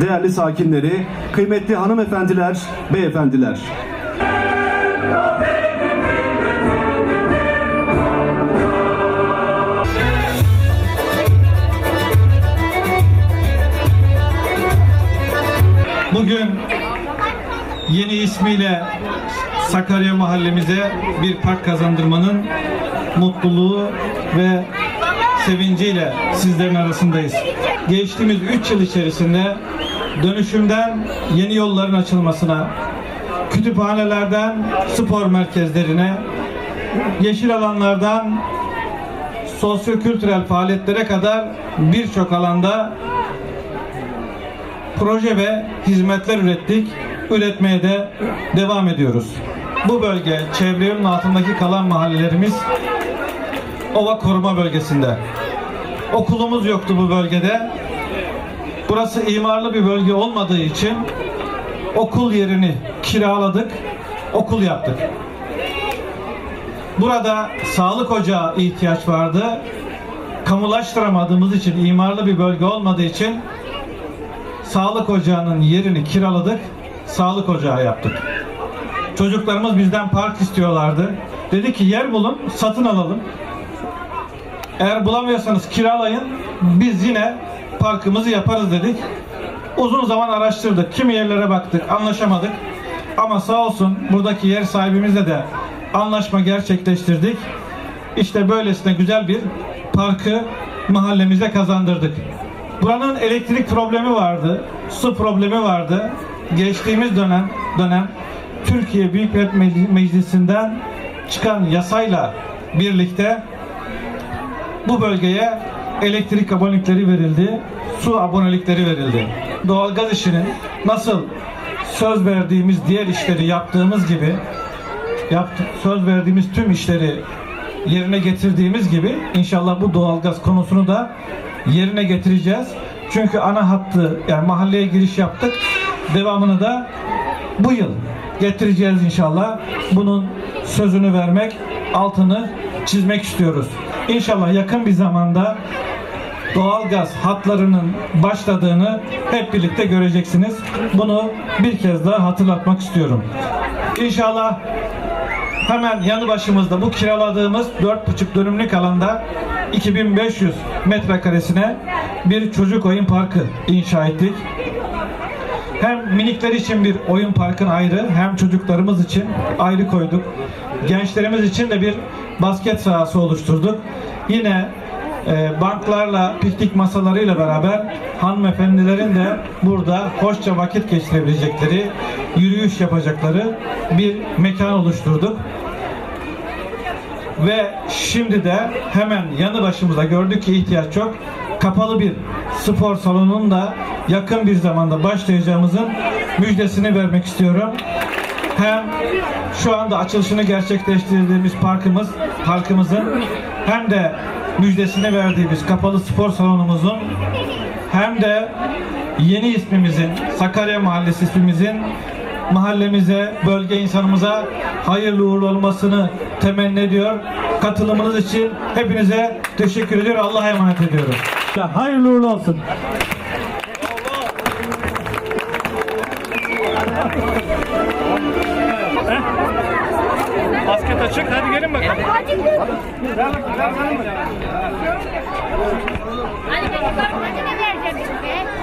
değerli sakinleri, kıymetli hanımefendiler, beyefendiler. Bugün yeni ismiyle Sakarya mahallemize bir park kazandırmanın mutluluğu ve sevinciyle sizlerin arasındayız. Geçtiğimiz 3 yıl içerisinde dönüşümden yeni yolların açılmasına, kütüphanelerden spor merkezlerine, yeşil alanlardan sosyo-kültürel faaliyetlere kadar birçok alanda proje ve hizmetler ürettik. Üretmeye de devam ediyoruz. Bu bölge çevre yolun altındaki kalan mahallelerimiz Ova Koruma Bölgesi'nde. Okulumuz yoktu bu bölgede. Burası imarlı bir bölge olmadığı için okul yerini kiraladık, okul yaptık. Burada sağlık ocağı ihtiyaç vardı. Kamulaştıramadığımız için, imarlı bir bölge olmadığı için sağlık ocağının yerini kiraladık, sağlık ocağı yaptık. Çocuklarımız bizden park istiyorlardı. Dedi ki yer bulun, satın alalım. Eğer bulamıyorsanız kiralayın, biz yine parkımızı yaparız dedik. Uzun zaman araştırdık, kimi yerlere baktık, anlaşamadık. Ama sağ olsun buradaki yer sahibimizle de anlaşma gerçekleştirdik. İşte böylesine güzel bir parkı mahallemize kazandırdık. Buranın elektrik problemi vardı, su problemi vardı. Geçtiğimiz dönem dönem Türkiye Büyük Millet Meclis- Meclisi'nden çıkan yasayla birlikte bu bölgeye elektrik abonelikleri verildi, su abonelikleri verildi. Doğalgaz işinin nasıl söz verdiğimiz diğer işleri yaptığımız gibi yaptık, söz verdiğimiz tüm işleri yerine getirdiğimiz gibi inşallah bu doğalgaz konusunu da yerine getireceğiz. Çünkü ana hattı yani mahalleye giriş yaptık. Devamını da bu yıl getireceğiz inşallah. Bunun sözünü vermek, altını çizmek istiyoruz. İnşallah yakın bir zamanda doğalgaz hatlarının başladığını hep birlikte göreceksiniz. Bunu bir kez daha hatırlatmak istiyorum. İnşallah hemen yanı başımızda bu kiraladığımız 4,5 dönümlük alanda 2500 metrekaresine bir çocuk oyun parkı inşa ettik. Hem minikler için bir oyun parkın ayrı hem çocuklarımız için ayrı koyduk. Gençlerimiz için de bir basket sahası oluşturduk. Yine e, banklarla, piknik masalarıyla beraber hanımefendilerin de burada hoşça vakit geçirebilecekleri, yürüyüş yapacakları bir mekan oluşturduk. Ve şimdi de hemen yanı başımıza gördük ki ihtiyaç çok. Kapalı bir spor salonunun da yakın bir zamanda başlayacağımızın müjdesini vermek istiyorum. Hem şu anda açılışını gerçekleştirdiğimiz parkımız, parkımızın hem de müjdesini verdiğimiz kapalı spor salonumuzun hem de yeni ismimizin Sakarya Mahallesi ismimizin mahallemize, bölge insanımıza hayırlı uğurlu olmasını temenni ediyor. Katılımınız için hepinize teşekkür ediyorum. Allah'a emanet ediyorum. Hayırlı uğurlu olsun. Açık. Hadi gelin bakalım. Hani ben babana ne